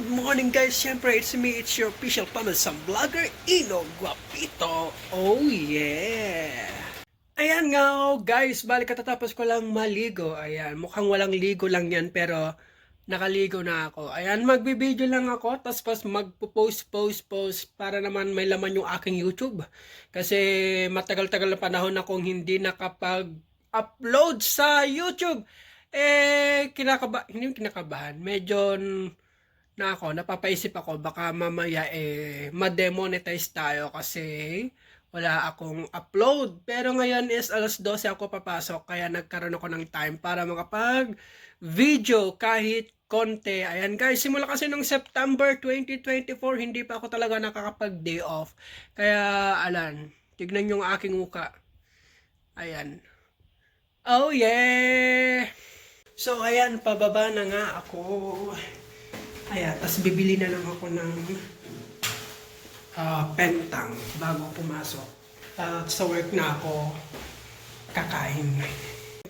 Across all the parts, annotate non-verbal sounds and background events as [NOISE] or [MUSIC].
Good morning guys! Siyempre, it's me, it's your official pamansang vlogger, Ino Guapito. Oh yeah! Ayan nga oh, guys, balik katatapos ko lang maligo. Ayan, mukhang walang ligo lang yan pero nakaligo na ako. Ayan, magbibideo lang ako tapos pas magpo-post, post, post para naman may laman yung aking YouTube. Kasi matagal-tagal na panahon akong hindi nakapag-upload sa YouTube. Eh, kinakaba, hindi kinakabahan. Medyo na ako, napapaisip ako, baka mamaya eh, ma-demonetize tayo kasi wala akong upload. Pero ngayon is alas 12 ako papasok, kaya nagkaroon ako ng time para makapag video kahit konti. Ayan guys, simula kasi nung September 2024, hindi pa ako talaga nakakapag day off. Kaya, alan, tignan yung aking muka. Ayan. Oh yeah! So, ayan, pababa na nga ako. Ayan, tapos bibili na lang ako ng ah, pentang bago pumasok. At sa work na ako kakain.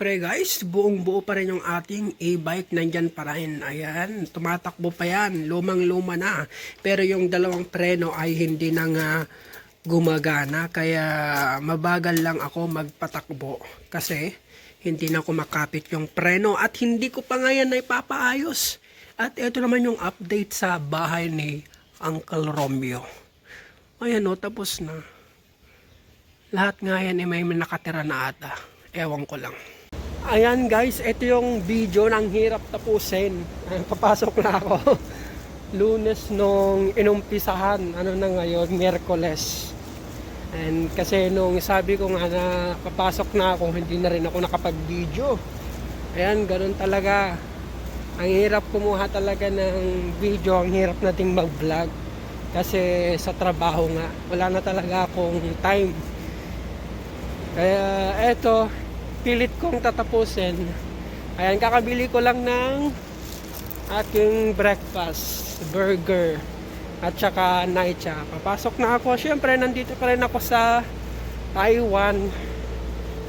Siyempre guys, buong buo pa rin yung ating e-bike. Nandyan pa rin. Ayan, tumatakbo pa yan. Lumang-luma na. Pero yung dalawang preno ay hindi na nga gumagana. Kaya mabagal lang ako magpatakbo. Kasi hindi na kumakapit yung preno. At hindi ko pa ngayon na ipapaayos. At ito naman yung update sa bahay ni Uncle Romeo. Ayan o, tapos na. Lahat nga yan eh, may nakatira na ata. Ewan ko lang. Ayan guys, ito yung video ng hirap tapusin. [LAUGHS] Papasok na ako. [LAUGHS] Lunes nung inumpisahan. Ano na ngayon? Miyerkules. And kasi nung sabi ko nga na papasok na ako, hindi na rin ako nakapag-video. Ayan, ganun talaga. Ang hirap kumuha talaga ng video, ang hirap nating mag-vlog. Kasi sa trabaho nga, wala na talaga akong time. Kaya eto, pilit kong tatapusin. Ayan, kakabili ko lang ng aking breakfast, burger, at saka naicha. Papasok na ako. Siyempre, nandito pa rin ako sa Taiwan.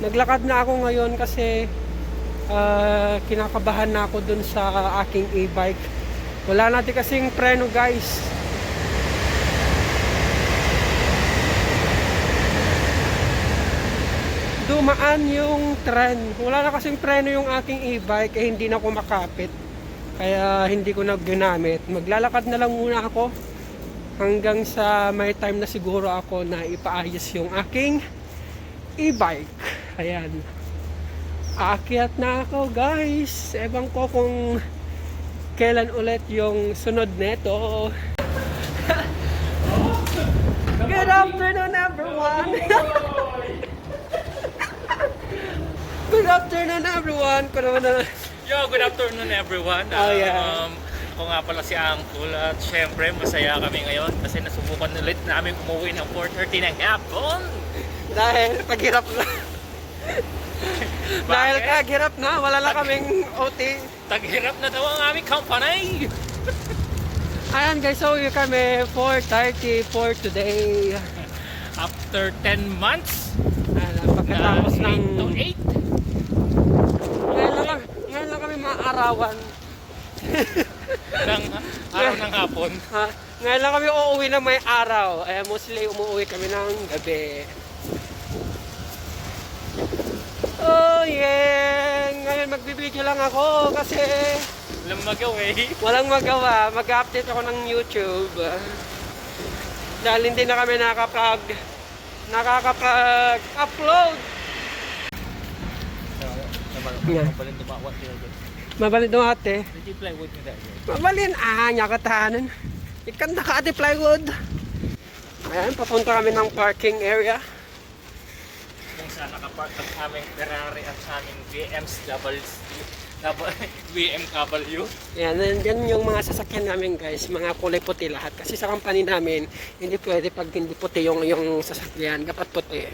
Naglakad na ako ngayon kasi ah, kinakabahan na ako dun sa aking e-bike. Wala natin kasing preno guys. dumaan yung tren. Wala na kasing preno yung aking e-bike eh hindi na ako makapit. Kaya hindi ko na ginamit. Maglalakad na lang muna ako hanggang sa may time na siguro ako na ipaayos yung aking e-bike. Ayan. Aakyat na ako guys. Ewan ko kung kailan ulit yung sunod neto. [LAUGHS] Good afternoon everyone! [LAUGHS] Good afternoon everyone! Na... Yo, good afternoon everyone. Oh, yeah. Um, ako nga pala si Angkul at syempre masaya kami ngayon kasi nasubukan ulit namin umuwi ng 4.30 ng hapon. Dahil paghirap na. [LAUGHS] Dahil kaghirap na, wala lang kaming OT. Taghirap na daw ang aming company. [LAUGHS] Ayan guys, so uwi kami 4.30 for today. After 10 months Ayan, na pagkatapos 8 ng... to 8 Ngayon lang, ngayon lang kami maarawan. [LAUGHS] ng araw ng hapon. Ha? Ngayon lang kami uuwi na may araw. Ayan, mostly umuwi kami ng gabi. Oh yeah! Ngayon magbibideo lang ako kasi Walang magawin. walang magawa. Mag-update ako ng YouTube. Dahil hindi na kami nakapag nakakapag-upload. Yeah. Mabalin dumawa sila. Mabalin doon you play with me that day? Mabalin. Ah, nyakatahanan. Ikan na ka ate plywood. Ayan, papunta kami ng parking area. Saan nakapark ang aming Ferrari at sa aming BMW. BMW. Yan, yan yung mga sasakyan namin guys, mga kulay puti lahat. Kasi sa company namin, hindi pwede pag hindi puti yung, yung sasakyan, dapat puti.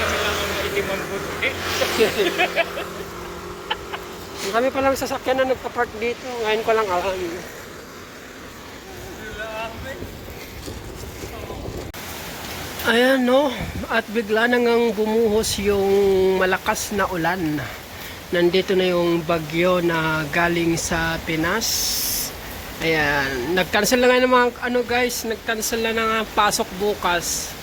Kami lang ang itim ang buti. Kami [LAUGHS] pa lang sasakyan na nagpa-park dito, ngayon ko lang alam. Ayan no, at bigla na ngang bumuhos yung malakas na ulan. Nandito na yung bagyo na galing sa Pinas. Ayan, nag-cancel na nga ng ano guys, nag-cancel na ng pasok bukas.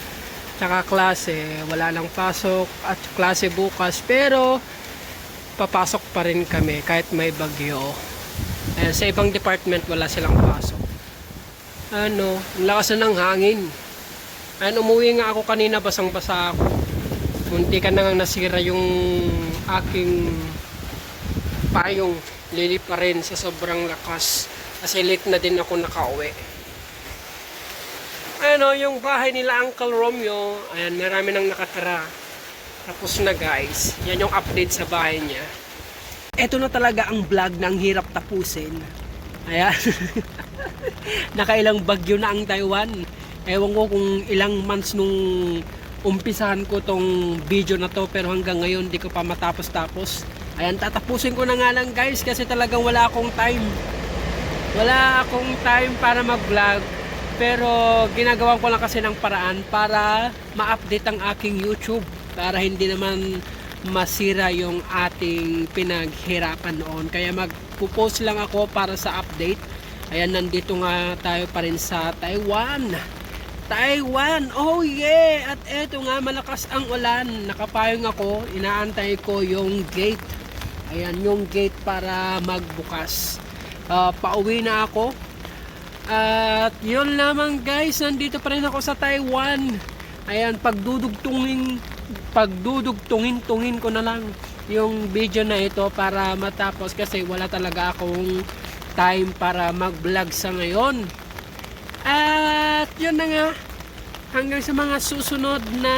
Tsaka klase, wala lang pasok at klase bukas. Pero papasok pa rin kami kahit may bagyo. Ayan, sa ibang department wala silang pasok. Ano, lakas na ng hangin. Ayan, umuwi nga ako kanina, basang-basa ako. Munti ka na nga nasira yung aking payong lili pa rin sa sobrang lakas. Kasi late na din ako nakauwi. Ano, yung bahay nila Uncle Romeo, ayan, marami nang nakatira. Tapos na guys, yan yung update sa bahay niya. Ito na talaga ang vlog na ang hirap tapusin. Ayan. [LAUGHS] Nakailang bagyo na ang Taiwan. Ewan ko kung ilang months nung umpisahan ko tong video na to pero hanggang ngayon di ko pa matapos-tapos. Ayan, tatapusin ko na nga lang guys kasi talagang wala akong time. Wala akong time para mag-vlog pero ginagawa ko lang kasi ng paraan para ma-update ang aking YouTube para hindi naman masira yung ating pinaghirapan noon. Kaya magpo-post lang ako para sa update. Ayan, nandito nga tayo pa rin sa Taiwan. Taiwan! Oh yeah! At eto nga, malakas ang ulan. Nakapayong ako, inaantay ko yung gate. Ayan, yung gate para magbukas. Ah, pauwi na ako. At yun lamang guys, nandito pa rin ako sa Taiwan. Ayan, pagdudugtungin, pagdudugtungin-tungin ko na lang yung video na ito para matapos kasi wala talaga akong time para mag-vlog sa ngayon. At yun na nga, hanggang sa mga susunod na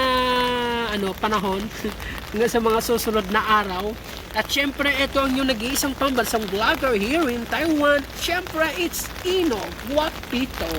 ano panahon, [LAUGHS] hanggang sa mga susunod na araw. At syempre, ito ang yung nag-iisang pambansang vlogger here in Taiwan. Syempre, it's Ino Guapito.